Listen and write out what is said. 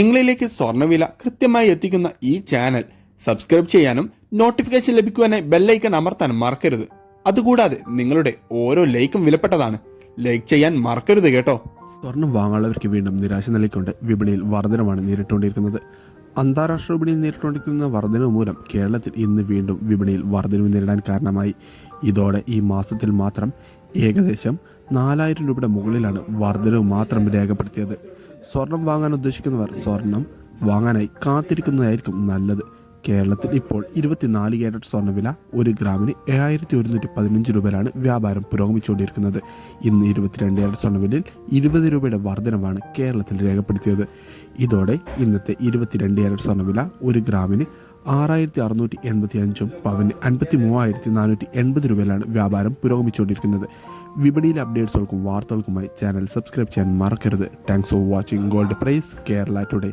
നിങ്ങളിലേക്ക് സ്വർണവില കൃത്യമായി എത്തിക്കുന്ന ഈ ചാനൽ സബ്സ്ക്രൈബ് ചെയ്യാനും നോട്ടിഫിക്കേഷൻ ലഭിക്കുവാനായി ബെല്ലൈക്കൺ അമർത്താനും മറക്കരുത്. അതുകൂടാതെ നിങ്ങളുടെ ഓരോ ലൈക്കും വിലപ്പെട്ടതാണ്. ലൈക്ക് ചെയ്യാൻ മറക്കരുത് കേട്ടോ. സ്വർണം വാങ്ങാനുള്ളവർക്ക് വീണ്ടും നിരാശ നൽകിക്കൊണ്ട് വിപണിയിൽ വർധനമാണ് നേരിട്ടുകൊണ്ടിരിക്കുന്നത്. അന്താരാഷ്ട്ര വിപണിയിൽ നേരിട്ടുകൊണ്ടിരിക്കുന്ന വർധനവ് മൂലം കേരളത്തിൽ ഇന്ന് വീണ്ടും വിപണിയിൽ വർധനവ് നേരിടാൻ കാരണമായി. ഇതോടെ ഈ മാസത്തിൽ മാത്രം ഏകദേശം നാലായിരം രൂപയുടെ മുകളിലാണ് വർധനവ് മാത്രം രേഖപ്പെടുത്തിയത്. സ്വർണം വാങ്ങാൻ ഉദ്ദേശിക്കുന്നവർ സ്വർണം വാങ്ങാനായി കാത്തിരിക്കുന്നതായിരിക്കും നല്ലത്. കേരളത്തിൽ ഇപ്പോൾ ഇരുപത്തിനാല് ക്യാരറ്റ് സ്വർണവില ഒരു ഗ്രാമിന് ഏഴായിരത്തി ഒരുന്നൂറ്റി പതിനഞ്ച് രൂപയിലാണ് വ്യാപാരം പുരോഗമിച്ചുകൊണ്ടിരിക്കുന്നത്. ഇന്ന് ഇരുപത്തിരണ്ട് ക്യാരറ്റ് സ്വർണവിലയിൽ ഇരുപത് രൂപയുടെ വർധനവാണ് കേരളത്തിൽ രേഖപ്പെടുത്തിയത്. ഇതോടെ ഇന്നത്തെ ഇരുപത്തിരണ്ട് ക്യാരറ്റ് സ്വർണവില ഒരു ഗ്രാമിന് ആറായിരത്തി അറുന്നൂറ്റി എൺപത്തി അഞ്ചും പവന് അൻപത്തി മൂവായിരത്തി നാനൂറ്റി എൺപത് രൂപയിലാണ് വ്യാപാരം പുരോഗമിച്ചുകൊണ്ടിരിക്കുന്നത്. വിപണിയിലെ അപ്ഡേറ്റ്സുകൾക്കും വാർത്തകൾക്കുമായി ചാനൽ സബ്സ്ക്രൈബ് ചെയ്യാൻ മറക്കരുത്. Thanks for watching gold price Kerala today